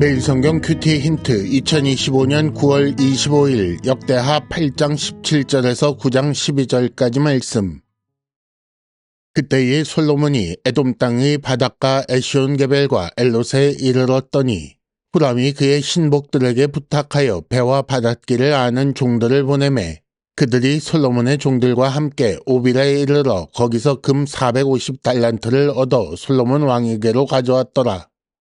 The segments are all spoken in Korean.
매일 성경 큐티 힌트 2025년 9월 25일 역대하 8장 17절에서 9장 12절까지 말씀. 그때의 솔로몬이 에돔 땅의 바닷가 에시온 게벨과 엘롯에 이르렀더니 후람이 그의 신복들에게 부탁하여 배와 바닷길을 아는 종들을 보내매 그들이 솔로몬의 종들과 함께 오빌에 이르러 거기서 금 450달란트를 얻어 솔로몬 왕에게로 가져왔더라.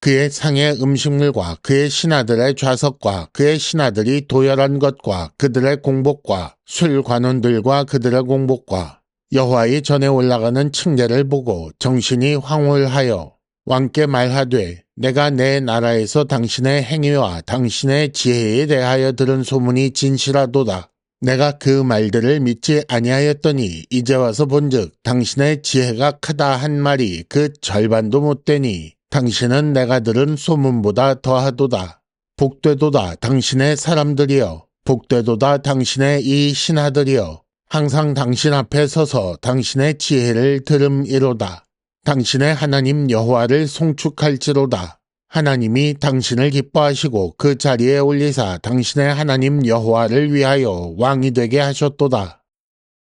그의 상의 음식물과 그의 신하들의 좌석과 그의 신하들이 도열한 것과 그들의 공복과 술 관원들과 그들의 공복과 여호와의 전에 올라가는 층계를 보고 정신이 황홀하여 왕께 말하되 내가 내 나라에서 당신의 행위와 당신의 지혜에 대하여 들은 소문이 진실하도다. 내가 그 말들을 믿지 아니하였더니 이제 와서 본즉 당신의 지혜가 크다 한 말이 그 절반도 못 되니 당신은 내가 들은 소문보다 더하도다. 복되도다 당신의 사람들이여. 복되도다 당신의 이 신하들이여. 항상 당신 앞에 서서 당신의 지혜를 들음이로다. 당신의 하나님 여호와를 송축할지로다. 하나님이 당신을 기뻐하시고 그 자리에 올리사 당신의 하나님 여호와를 위하여 왕이 되게 하셨도다.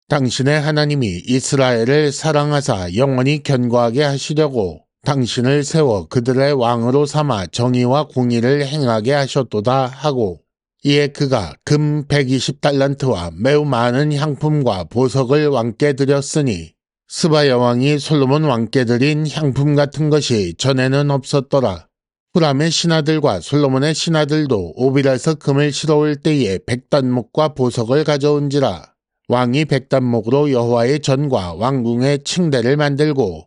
당신의 하나님이 이스라엘을 사랑하사 영원히 견고하게 하시려고 당신을 세워 그들의 왕으로 삼아 정의와 공의를 행하게 하셨도다 하고 이에 그가 금 120달란트와 매우 많은 향품과 보석을 왕께 드렸으니 스바 여왕이 솔로몬 왕께 드린 향품 같은 것이 전에는 없었더라. 후람의 신하들과 솔로몬의 신하들도 오빌에서 금을 실어올 때에 백단목과 보석을 가져온지라. 왕이 백단목으로 여호와의 전과 왕궁의 층대를 만들고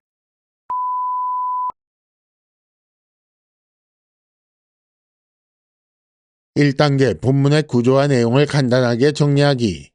1단계 본문의 구조와 내용을 간단하게 정리하기.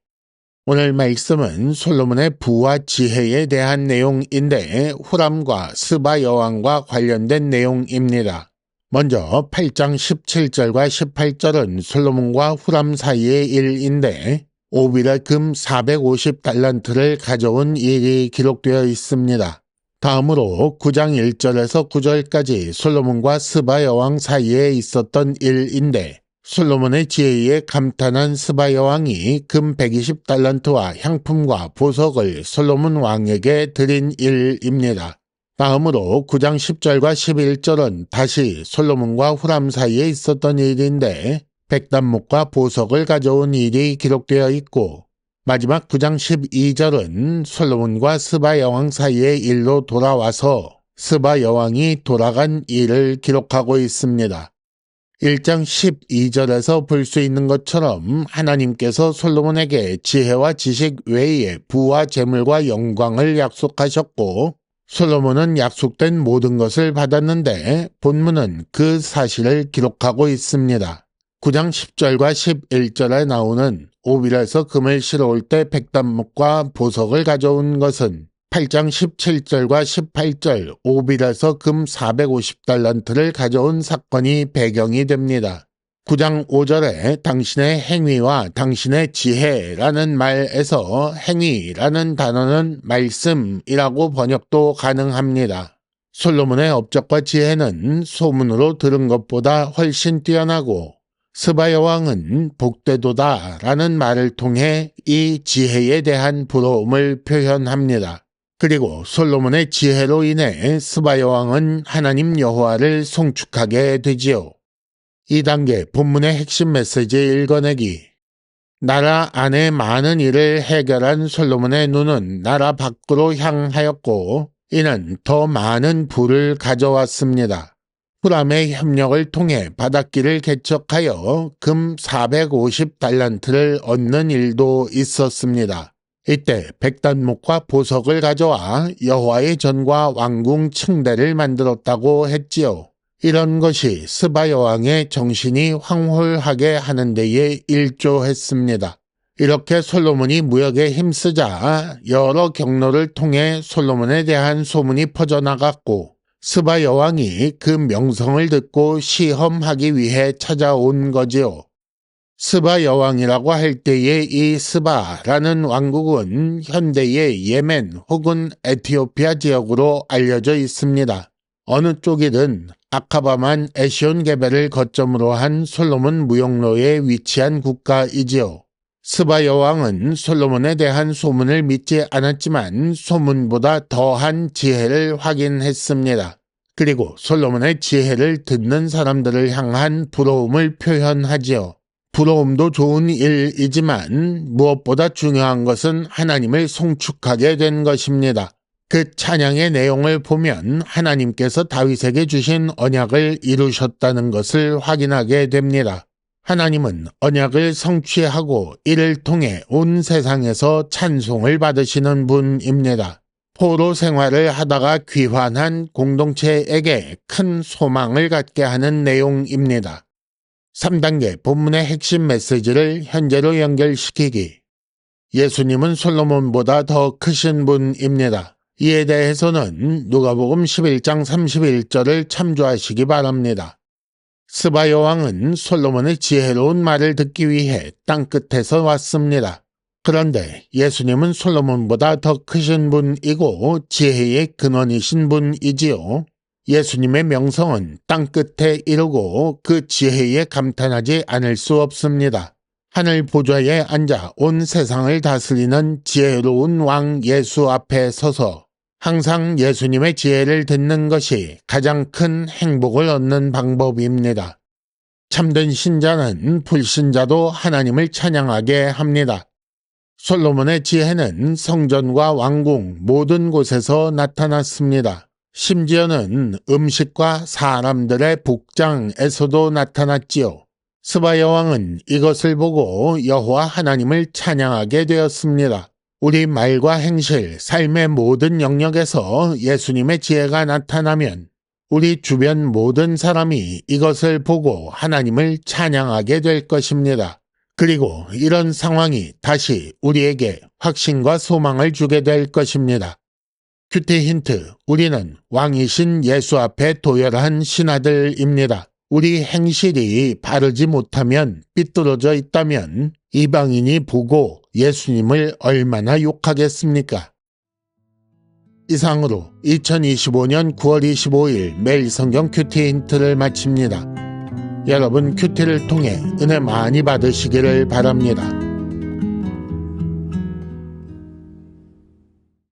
오늘 말씀은 솔로몬의 부와 지혜에 대한 내용인데 후람과 스바 여왕과 관련된 내용입니다. 먼저 8장 17절과 18절은 솔로몬과 후람 사이의 일인데 오빌의 금 450달란트를 가져온 일이 기록되어 있습니다. 다음으로 9장 1절에서 9절까지 솔로몬과 스바 여왕 사이에 있었던 일인데 솔로몬의 지혜에 감탄한 스바 여왕이 금 120달란트와 향품과 보석을 솔로몬 왕에게 드린 일입니다. 다음으로 9장 10절과 11절은 다시 솔로몬과 후람 사이에 있었던 일인데 백단목과 보석을 가져온 일이 기록되어 있고 마지막 9장 12절은 솔로몬과 스바 여왕 사이의 일로 돌아와서 스바 여왕이 돌아간 일을 기록하고 있습니다. 1장 12절에서 볼 수 있는 것처럼 하나님께서 솔로몬에게 지혜와 지식 외에 부와 재물과 영광을 약속하셨고 솔로몬은 약속된 모든 것을 받았는데 본문은 그 사실을 기록하고 있습니다. 9장 10절과 11절에 나오는 오빌에서 금을 실어올 때 백단목과 보석을 가져온 것은 8장 17절과 18절 오빌에서 금 450달란트를 가져온 사건이 배경이 됩니다. 9장 5절에 당신의 행위와 당신의 지혜라는 말에서 행위라는 단어는 말씀이라고 번역도 가능합니다. 솔로몬의 업적과 지혜는 소문으로 들은 것보다 훨씬 뛰어나고 스바 여왕은 복되도다라는 말을 통해 이 지혜에 대한 부러움을 표현합니다. 그리고 솔로몬의 지혜로 인해 스바 여왕은 하나님 여호와를 송축하게 되지요. 2단계 본문의 핵심 메시지 읽어내기 나라 안에 많은 일을 해결한 솔로몬의 눈은 나라 밖으로 향하였고 이는 더 많은 부를 가져왔습니다. 후람의 협력을 통해 바닷길을 개척하여 금 450달란트를 얻는 일도 있었습니다. 이때 백단목과 보석을 가져와 여호와의 전과 왕궁 층대를 만들었다고 했지요. 이런 것이 스바 여왕의 정신이 황홀하게 하는 데에 일조했습니다. 이렇게 솔로몬이 무역에 힘쓰자 여러 경로를 통해 솔로몬에 대한 소문이 퍼져나갔고 스바 여왕이 그 명성을 듣고 시험하기 위해 찾아온 거지요. 스바 여왕이라고 할 때의 이 스바라는 왕국은 현대의 예멘 혹은 에티오피아 지역으로 알려져 있습니다. 어느 쪽이든 아카바만 에시온 개발을 거점으로 한 솔로몬 무역로에 위치한 국가이지요. 스바 여왕은 솔로몬에 대한 소문을 믿지 않았지만 소문보다 더한 지혜를 확인했습니다. 그리고 솔로몬의 지혜를 듣는 사람들을 향한 부러움을 표현하지요. 부러움도 좋은 일이지만 무엇보다 중요한 것은 하나님을 송축하게 된 것입니다. 그 찬양의 내용을 보면 하나님께서 다윗에게 주신 언약을 이루셨다는 것을 확인하게 됩니다. 하나님은 언약을 성취하고 이를 통해 온 세상에서 찬송을 받으시는 분입니다. 포로 생활을 하다가 귀환한 공동체에게 큰 소망을 갖게 하는 내용입니다. 3단계 본문의 핵심 메시지를 현재로 연결시키기. 예수님은 솔로몬보다 더 크신 분입니다. 이에 대해서는 누가복음 11장 31절을 참조하시기 바랍니다. 스바 여왕은 솔로몬의 지혜로운 말을 듣기 위해 땅끝에서 왔습니다. 그런데 예수님은 솔로몬보다 더 크신 분이고 지혜의 근원이신 분이지요. 예수님의 명성은 땅 끝에 이르고 그 지혜에 감탄하지 않을 수 없습니다. 하늘 보좌에 앉아 온 세상을 다스리는 지혜로운 왕 예수 앞에 서서 항상 예수님의 지혜를 듣는 것이 가장 큰 행복을 얻는 방법입니다. 참된 신자는 불신자도 하나님을 찬양하게 합니다. 솔로몬의 지혜는 성전과 왕궁 모든 곳에서 나타났습니다. 심지어는 음식과 사람들의 복장에서도 나타났지요. 스바 여왕은 이것을 보고 여호와 하나님을 찬양하게 되었습니다. 우리 말과 행실, 삶의 모든 영역에서 예수님의 지혜가 나타나면 우리 주변 모든 사람이 이것을 보고 하나님을 찬양하게 될 것입니다. 그리고 이런 상황이 다시 우리에게 확신과 소망을 주게 될 것입니다. 큐티 힌트. 우리는 왕이신 예수 앞에 도열한 신하들입니다. 우리 행실이 바르지 못하면 삐뚤어져 있다면 이방인이 보고 예수님을 얼마나 욕하겠습니까? 이상으로 2025년 9월 25일 매일 성경 큐티 힌트를 마칩니다. 여러분 큐티를 통해 은혜 많이 받으시기를 바랍니다.